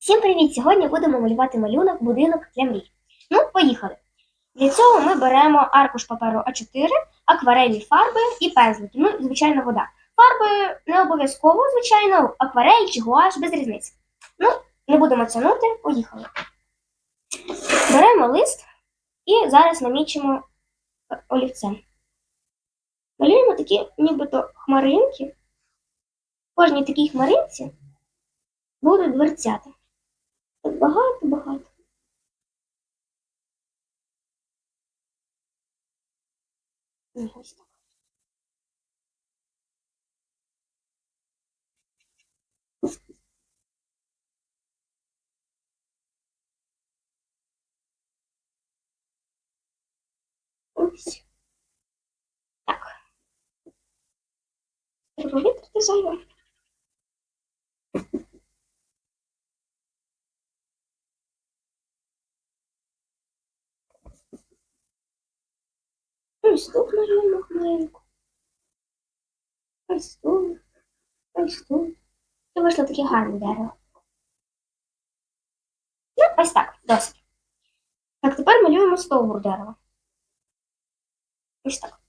Всім привіт! Сьогодні будемо малювати малюнок будинок для мрій. Ну, поїхали. Для цього ми беремо аркуш паперу А4, акварельні фарби і пензлики. Ну, звичайно, вода. Фарби не обов'язково, звичайно, акварель чи гуаш без різниці. Ну, не будемо тягнути, поїхали. Беремо лист і зараз намічимо олівцем. Малюємо такі нібито хмаринки. В кожній такій хмаринці будуть дверцята. Багато-багато. Ні, Ось так. Ось. Так. Треба витрати зайве. Ось тут малюємо хмаринку. Ось тут. Ось тут. І вийшло таке гарне дерево. Ну, ось так, досить. Так, тепер малюємо стовбур дерева. Ось так.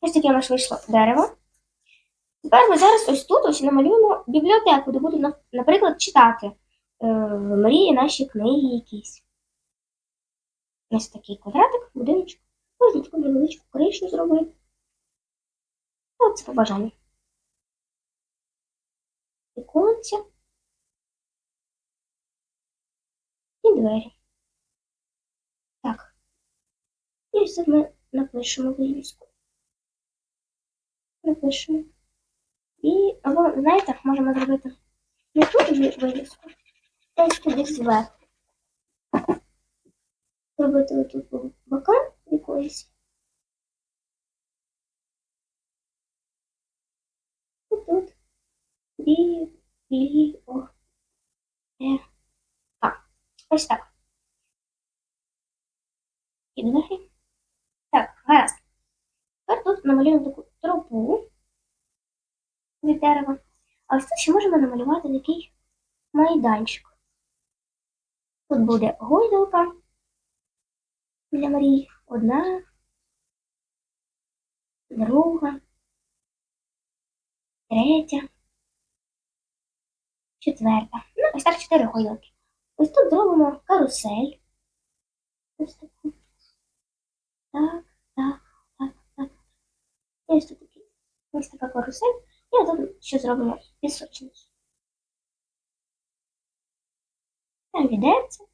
Ось таке нас вийшло дерево. Тепер ми зараз ось тут ось намалюємо бібліотеку, де нап- наприклад, читати е, мрії наші книги якісь. Ось такий квадратик, будиночок. Можна таку невеличку кришню зробити. Ну, це по бажанню. Віконця. І двері. Так. І тут ми напишемо вивіску. Напишемо. І, або, знаєте, можемо зробити не тут ви- вивіску, а ось туди зверху. Зробити отут по бокам якоїсь. Отут. І, і, о. Е. Так, ось так. І двері. Так, гаразд. Тепер тут намалюємо таку тропу від дерева. А ось тут ще можемо намалювати такий майданчик. Тут буде гойдалка для Марії. Одна, друга, третя, четверта. Ну, ось так чотири гойдалки. Ось тут зробимо карусель. Ось таку. Так, так, так, так. І ось тут такий. Ось така карусель. І тут ще зробимо пісочницю. Там відерце,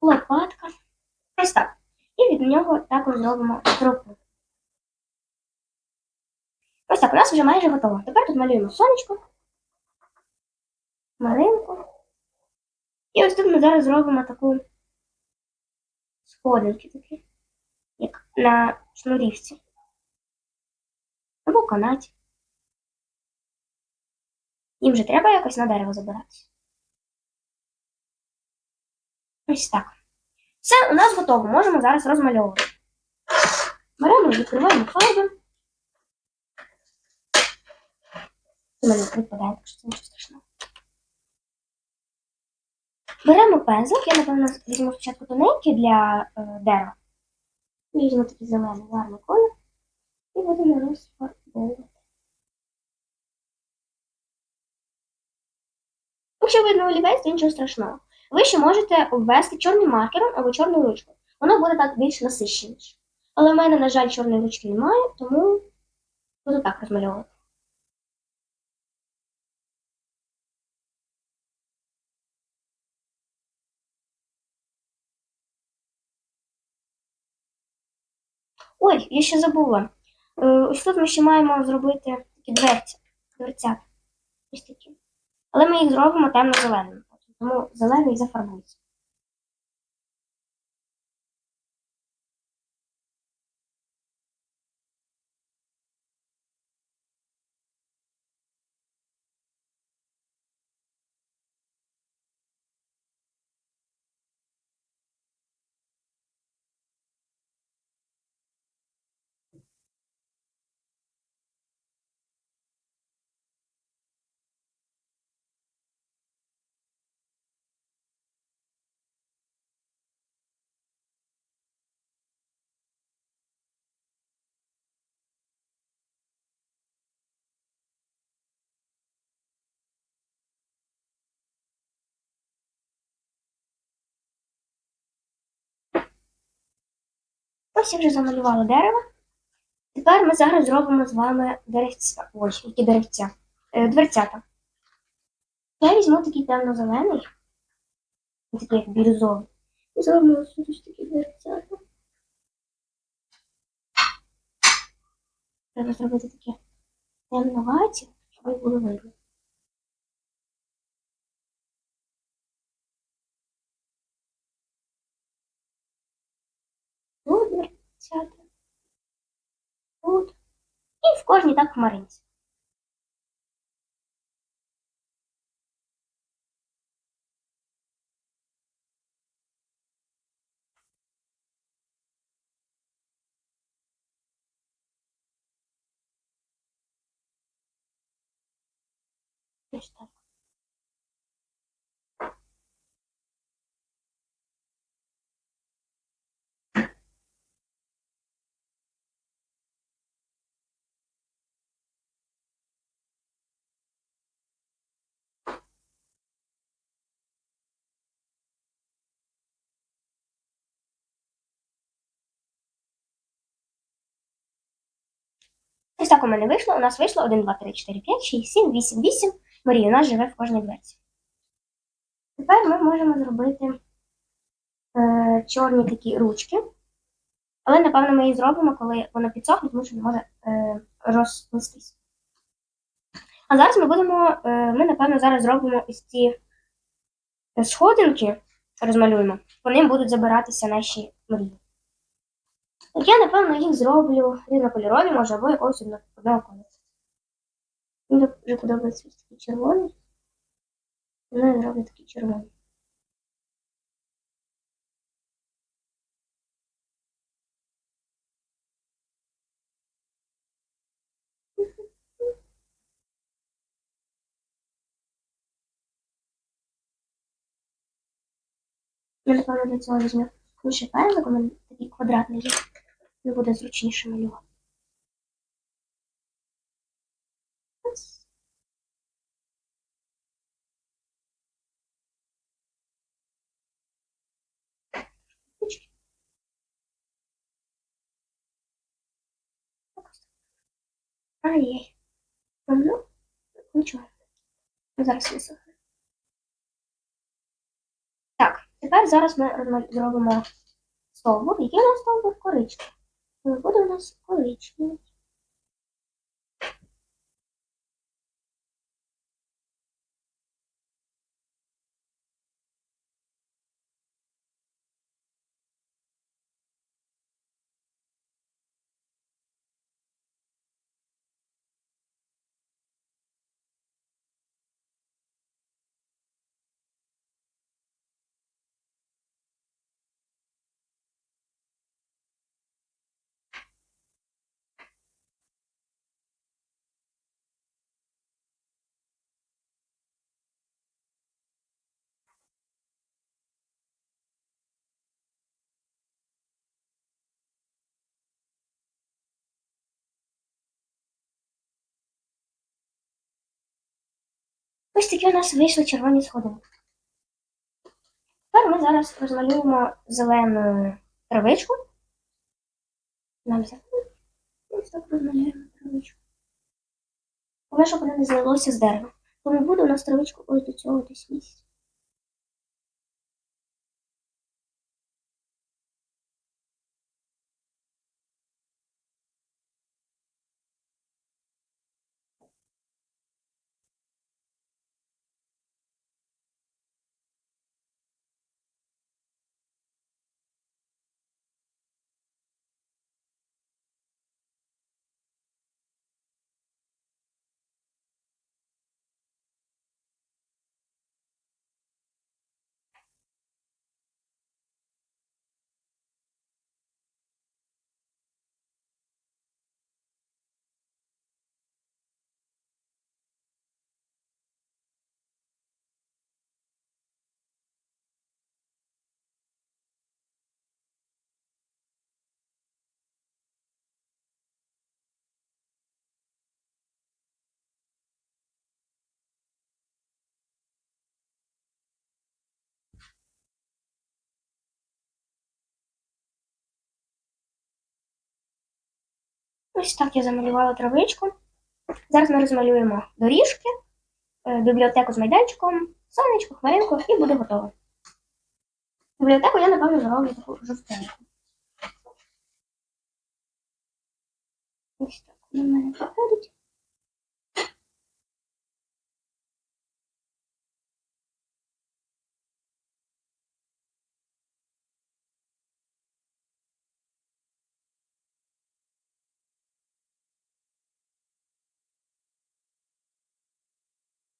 лопатка. Ось так. І від нього також зробимо тропу. Ось так, у нас вже майже готово. Тепер тут малюємо сонечко, малинку. І ось тут ми зараз зробимо таку сходинки такі, як на шнурівці. Або канаті. Їм же треба якось на дерево забиратися. Ось так. Все, у нас готово. Можемо зараз розмальовувати. Беремо, відкриваємо фарби. У мене випадає, так що це нічого страшного. Беремо пензлик, я, напевно, візьму спочатку тоненький для е, дерева. Візьму такий зелений гарний колір і будемо розфарбовувати. Якщо видно олівець, нічого страшного. Ви ще можете обвести чорним маркером або чорною ручкою. Воно буде так більш насищеніше. Але в мене, на жаль, чорної ручки немає, тому буду так розмальовувати. Ой, я ще забула. Е, Ось тут ми ще маємо зробити такі дверці. Дверцята. Ось такі. Але ми їх зробимо темно-зеленими. Тому зелений зафарбується. Ось я вже замалювала дерево. Тепер ми зараз зробимо з вами деревця. Ой, які деревця. Е, дверцята. Я візьму такий темно-зелений, такий як бірюзовий. І зроблю ось такі дверцята. Треба зробити такі темноваті, щоб їх було видно. дверцята. Тут. І в кожній так хмаринці. Ось так. Ось так у мене вийшло. У нас вийшло 1, 2, 3, 4, 5, 6, 7, 8, 8. Марія, у нас живе в кожній дверці. Тепер ми можемо зробити е, чорні такі ручки. Але, напевно, ми її зробимо, коли воно підсохне, тому що не може е, розплестись. А зараз ми будемо, е, ми, напевно, зараз зробимо ось ці сходинки, розмалюємо, по ним будуть забиратися наші мрії. Я, напевно, їх зроблю різнокольорові, може, або одно- одного кольору. Мені дуже подобається ось такий червоний. Ну, я зроблю такий червоний. Я, напевно, для цього візьму лише пензлик, у такий квадратний є. І буде зручніше малювати. Ай-яй. Ну, нічого. Зараз висохне. Так, тепер зараз ми зробимо стовбур. Який у нас стовбур коричневий? Е, у нас коричневий. Ось такі у нас вийшли червоні сходинки. Тепер ми зараз розмалюємо зелену травичку. Нам взяти. Ось так розмалюємо травичку. Але щоб вона не злилося з дерева. Тому буде у нас травичку ось до цього десь місяць. Ось так я замалювала травичку. Зараз ми розмалюємо доріжки, е, бібліотеку з майданчиком, сонечко, хвилинку і буде готово. Бібліотеку я, напевно, зроблю таку жовтеньку. Ось так вона в мене виходить.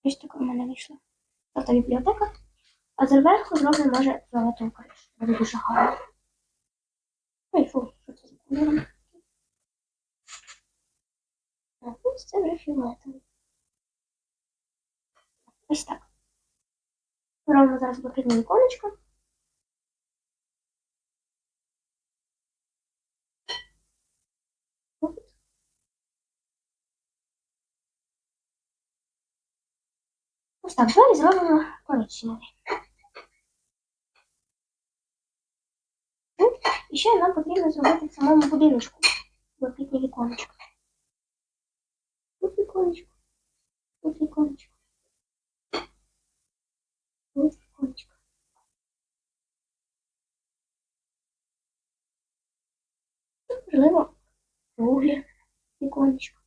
Ось така в мене вийшла. Тобто бібліотека. А зверху зроблю, може, золотом кришу. Буде дуже гарно. Ой, фу, що це за кольором? Ось це вже фіолетовий. Ось так. Робимо зараз блакитне віконечко. Ось так, далі зробимо коричневий. І ще нам потрібно зробити самому будиночку блакитні віконечко. Тут віконечко. Тут віконечко. Тут віконечко. Тут, можливо, круглі віконечко.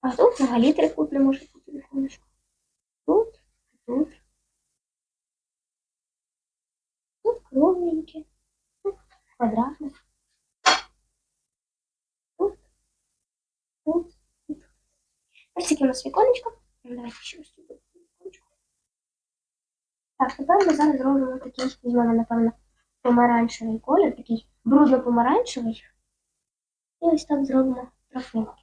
А тут взагалі трикутне може бути віконечко. Тут, тут. Тут кругленьке, тут квадратне. Тут, тут тут. Ось таке у нас віконечко. Ну, Давайте ще ось тут віконечко. Так, тепер ми зараз зробимо такий, візьмемо, напевно, помаранчевий колір, такий брудно-помаранчевий. І ось так зробимо трофинки.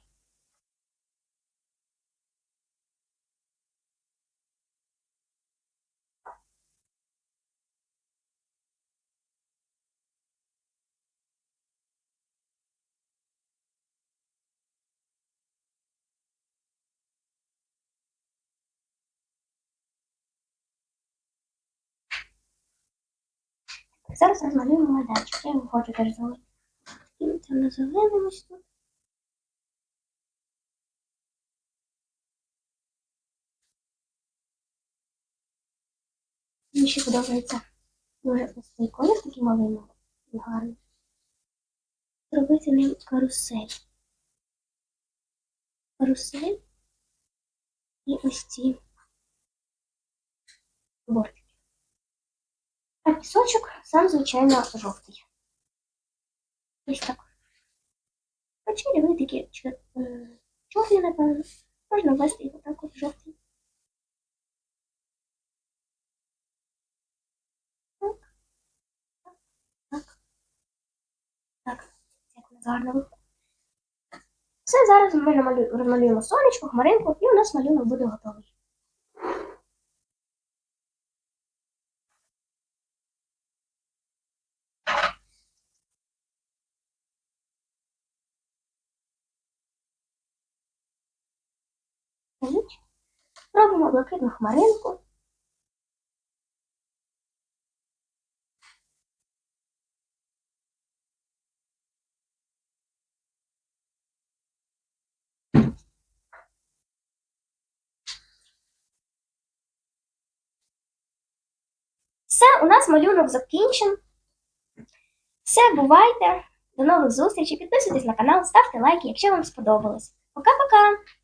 Зараз розмалюємо майданчик. Я його хочу теж зробити. І це на зеленому тут. Мені ще подобається дуже ось цей колір, такий малий і гарний. Зробити ним карусель. Карусель і ось ці бортики. А пісочок сам, звичайно, жовтий. Ось так. Хоча ви такі чор- чорні, напевно. Можна ввести його так от жовтий. Так. Так. Так. Як воно гарно виходить. Все, зараз ми розмалюємо сонечко, хмаринку, і у нас малюнок буде готовий. Ось. Робимо блакитну хмаринку. Все, у нас малюнок закінчен. Все, бувайте. До нових зустрічей. Підписуйтесь на канал, ставте лайки, якщо вам сподобалось. Пока-пока!